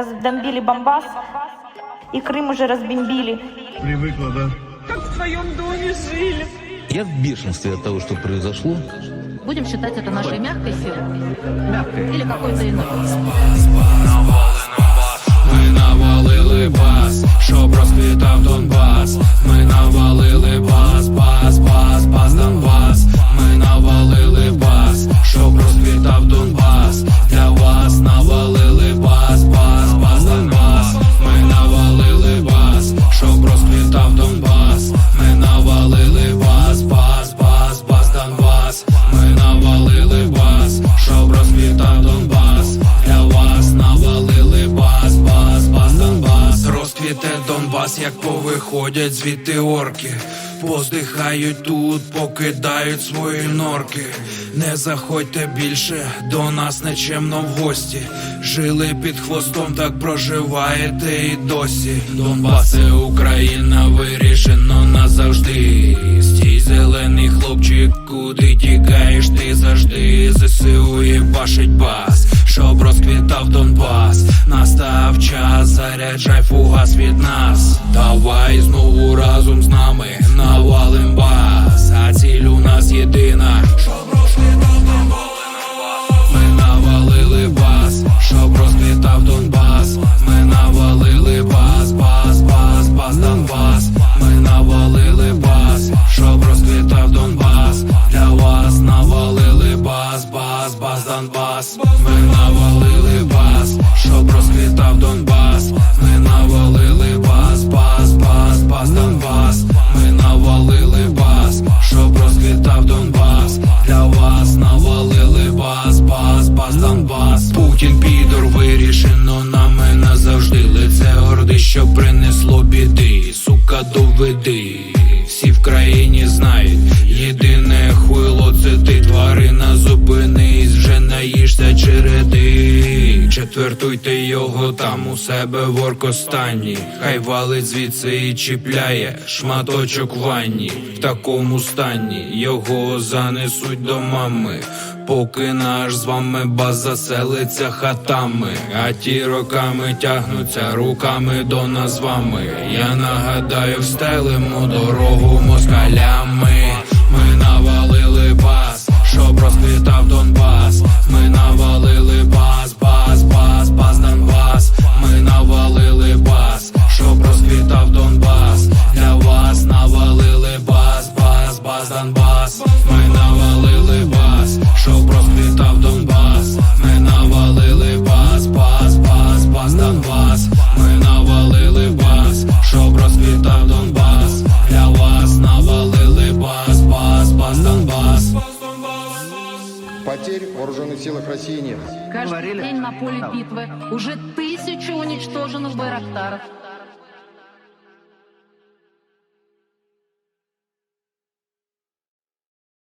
Разбомбили Бомбас, и Крым уже разбомбили. Привыкла, да? как в твоем доме жили. Я в бешенстве от того, что произошло. Будем считать это нашей мягкой силой? Или какой-то иной? Ми навалили бас, щоб розквітав Донбас. Донбас, як повиходять звідти орки. Поздихають тут, покидають свої норки. Не заходьте більше до нас нечемно в гості. Жили під хвостом, так проживаєте і досі. Донбас це Україна заряджай фугас від нас. Давай знову разом з нами навалим бас. А ціль у нас єдина. Щоб розквітав Донбас. Ми навалили бас, щоб розквітав Донбас. Ми навалили бас, бас, бас, бас, Донбас. Ми навалили бас, щоб розквітав Донбас. Для вас навалили бас, бас, бас, Донбас. Ми навалили бас, щоб розквітав Донбас. Ми навалили бас, бас, бас, бас, Донбас. Ми навалили бас, щоб розквітав Донбас. Для вас навалили бас, бас, бас, Донбас. Путін підор вирішено нами назавжди. Лице горди, що принесло біди. Сука, доведи. Четвертуйте його там у себе в оркостані. Хай валить звідси і чіпляє шматочок ванні. В такому стані його занесуть до мами. Поки наш з вами баз заселиться хатами, а ті роками тягнуться руками до нас з вами. Я нагадаю, встелимо дорогу москалями. бас, бас, Донбас. Ми навалили бас, щоб розквітав Донбас. Ми навалили бас, бас, бас, бас, Донбас. Ми навалили бас, щоб розквітав Донбас. Для вас навалили бас, бас, бас, Донбас. Потерь в вооруженных силах России нет. Каждый день на поле битвы уже тысячи уничтоженных байрактаров.